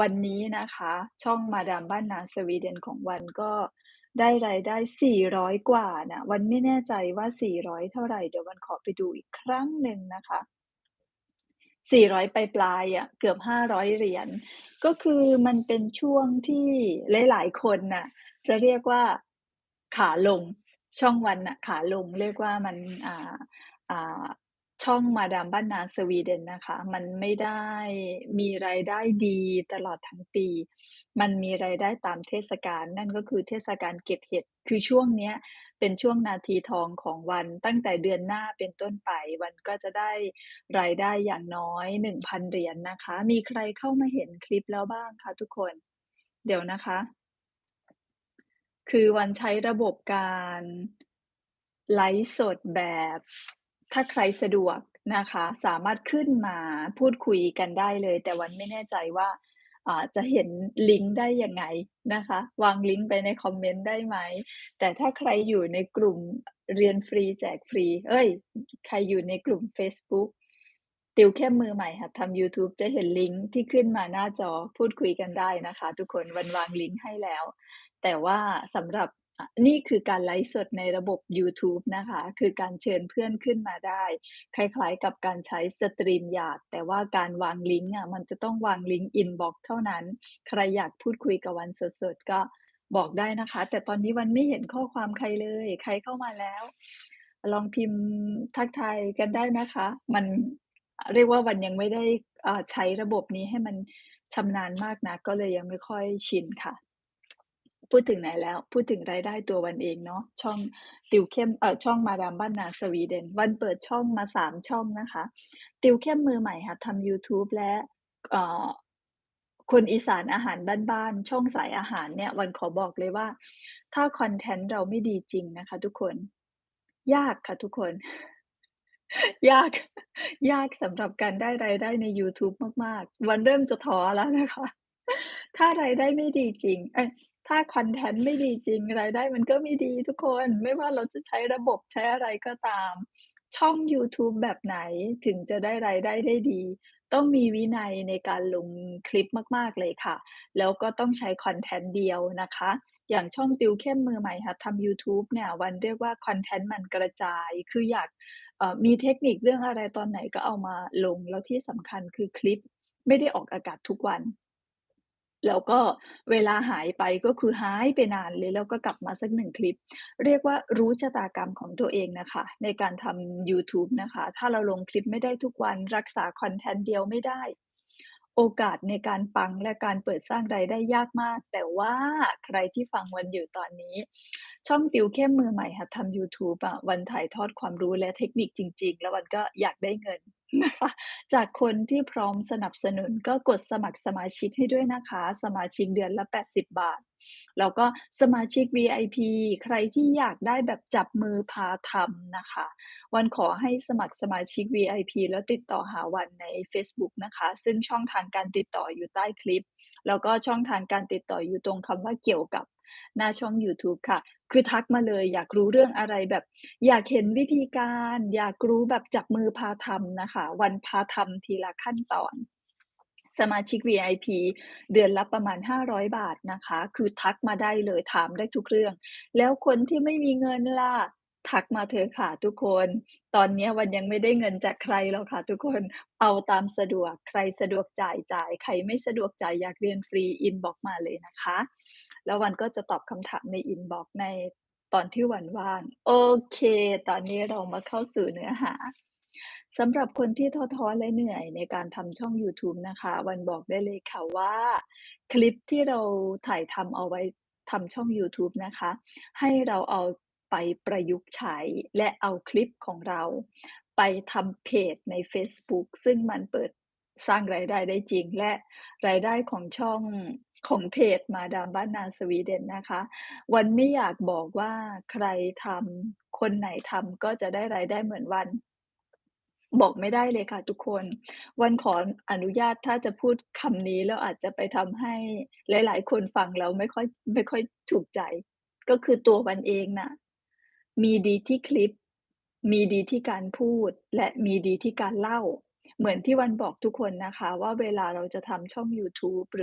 วันนี้นะคะ ช่องมาดามบ้านนาสวีเดนของวันก็ได้รายได้ 400 กว่าน่ะวันไม่แน่ใจว่า 400 เท่าไหร่ เดี๋ยววันขอไปดูอีกครั้งหนึ่งนะคะ 400ปลายๆอะเกือบ 500 เหรียญ ก็คือมันเป็นช่วงที่หลายๆ คนน่ะ จะเรียกว่าขาลง ช่องวันน่ะ ขาลง เรียกว่ามันอ่าอ่า ช่องมาดามบ้านนาสวีเดนนะคะ มันไม่ได้มีรายได้ดีตลอดทั้งปี มันมีรายได้ตามเทศกาลนั่นก็คือเทศกาลเก็บเห็ด คือช่วงเนี้ยเป็นช่วงนาทีทองของวันตั้งแต่เดือนหน้าเป็นต้นไป วันก็จะได้รายได้อย่างน้อย 1,000 เหรียญนะคะ มีใครเข้ามาเห็นคลิปแล้วบ้างคะทุกคน?เดี๋ยวนะคะ คือวันใช้ระบบการไลฟ์สดแบบ ถ้าใครสะดวกนะคะ สามารถขึ้นมาพูดคุยกันได้เลย แต่วันไม่แน่ใจว่าอ่าจะเห็นลิงก์ได้ยังไงนะคะ วางลิงก์ไปในคอมเมนต์ได้ไหม?แต่ถ้าใครอยู่ในกลุ่มเรียนฟรีแจกฟรี เอ๊ยใครอยู่ในกลุ่มเฟซบุ๊กติวเข้มมือใหม่หัดทำยูทูบจะเห็นลิงก์ที่ขึ้นมาหน้าจอพูดคุยกันได้นะคะ ทุกคนวันวางลิงก์ให้แล้ว แต่ว่าสำหรับ นี่คือการไลฟ์สดในระบบยูทูบนะคะ คือการเชิญเพื่อนขึ้นมาได้ คล้ายๆกับการใช้ StreamYard แต่ว่าการวางลิงก์อะมันจะต้องวางลิงก์อินบ็อกเท่านั้น ใครอยากพูดคุยกับวันสดๆ ก็บอกได้นะคะ แต่ตอนนี้วันไม่เห็นข้อความใครเลย ใครเข้ามาแล้ว ลองพิมพ์ทักทายกันได้นะคะ มันเรียกว่าวันยังไม่ได้อ่าใช้ระบบนี้ให้มันชำนาญมากนักก็เลยยังไม่ค่อยชินค่ะ พูดถึงไหนแล้ว พูดถึงรายได้ตัววันเองเนาะช่องติวเข้มเอ่อช่องมาดามบ้านนาสวีเดน วันเปิดช่องมา3ช่องนะคะ ติวเข้มมือใหม่หัดทำยูทูบและเอ่อคนอีสานอาหารบ้านๆช่องสายอาหารเนี่ย วันขอบอกเลยว่า ถ้าคอนเทนต์เราไม่ดีจริงนะคะ ทุกคน ยากค่ะทุกคน ยาก ยากสำหรับการได้รายได้ในยูทูบมาก ๆ วันเริ่มจะท้อแล้วนะคะ ถ้ารายได้ไม่ดีจริงเอ ถ้าคอนเทนต์ไม่ดีจริง รายได้มันก็ไม่ดีทุกคน ไม่ว่าเราจะใช้ระบบใช้อะไรก็ตาม ช่องยูทูบแบบไหนถึงจะได้รายได้ได้ดี ต้องมีวินัยในการลงคลิปมาก ๆ เลยค่ะ แล้วก็ต้องใช้คอนเทนต์เดียวนะคะ อย่างช่องติวเข้มมือใหม่หัดทำยูทูบเนี่ย วันเรียกว่าคอนเทนต์มันกระจาย คืออยากมีเทคนิคเรื่องอะไรตอนไหนก็เอามาลง แล้วที่สำคัญคือคลิปไม่ได้ออกอากาศทุกวัน แล้วก็เวลาหายไปก็คือหายไปนานเลย แล้วก็กลับมาสัก1คลิป เรียกว่ารู้ชะตากรรมของตัวเองนะคะ ในการทำยูทูบนะคะ ถ้าเราลงคลิปไม่ได้ทุกวันรักษาคอนเทนต์เดียวไม่ได้ โอกาสในการปังและการเปิดสร้างรายได้ยากมาก แต่ว่าใครที่ฟังวันอยู่ตอนนี้ ช่องติวเข้มมือใหม่หัดทำยูทูบอะวันถ่ายทอดความรู้และเทคนิคจริง ๆ แล้ววันก็อยากได้เงินนะคะ จากคนที่พร้อมสนับสนุน ก็กดสมัครสมาชิกให้ด้วยนะคะ สมาชิกเดือนละ 80 บาท แล้วก็สมาชิก VIP ใครที่อยากได้แบบจับมือพาทำนะคะ วันขอให้สมัครสมาชิก VIP แล้วติดต่อหาวันในเฟซบุ๊กนะคะ ซึ่งช่องทางการติดต่ออยู่ใต้คลิป แล้วก็ช่องทางการติดต่ออยู่ตรงคำว่า"เกี่ยวกับ"หน้าช่องยูทูบค่ะ คือทักมาเลย อยากรู้เรื่องอะไรแบบ อยากเห็นวิธีการ อยากรู้แบบจับมือพาทำนะคะ วันพาทำทีละขั้นตอน สมาชิก VIP เดือนละประมาณ 500 บาทนะคะ คือทักมาได้เลยถามได้ทุกเรื่อง แล้วคนที่ไม่มีเงินล่ะ ทักมาเถอะค่ะทุกคน ตอนนี้วันยังไม่ได้เงินจากใครหรอกค่ะทุกคน เอาตามสะดวก ใครสะดวกจ่ายจ่าย ใครไม่สะดวกจ่ายอยากเรียนฟรีอินบ็อกมาเลยนะคะ แล้ววันก็จะตอบคำถามในอินบ็อกในตอนที่วันว่าง โอเค ตอนนี้เรามาเข้าสู่เนื้อหาสำหรับคนที่ท้อๆและเหนื่อยในการทำช่องยูทูบนะคะ วันบอกได้เลยค่ะว่า คลิปที่เราถ่ายทำเอาไว้ทำช่องยูทูบนะคะ ให้เราเอา ไปประยุกต์ใช้และเอาคลิปของเรา ไปทำเพจในเฟซบุ๊กซึ่งมันเปิดสร้างรายได้ได้จริงและรายได้ของช่องของเพจมาดามบ้านนาสวีเดนนะคะ วันไม่อยากบอกว่าใครทำคนไหนทำก็จะได้รายได้เหมือนวัน บอกไม่ได้เลยค่ะทุกคน วันขออนุญาตถ้าจะพูดคำนี้แล้วอาจจะไปทำให้หลาย ๆ คนฟังแล้วไม่ค่อยไม่ค่อยถูกใจ ก็คือตัววันเองน่ะ มีดีที่คลิป มีดีที่การพูด และมีดีที่การเล่า เหมือนที่วันบอกทุกคนนะคะว่าเวลาเราจะทำช่องยูทูบหรือ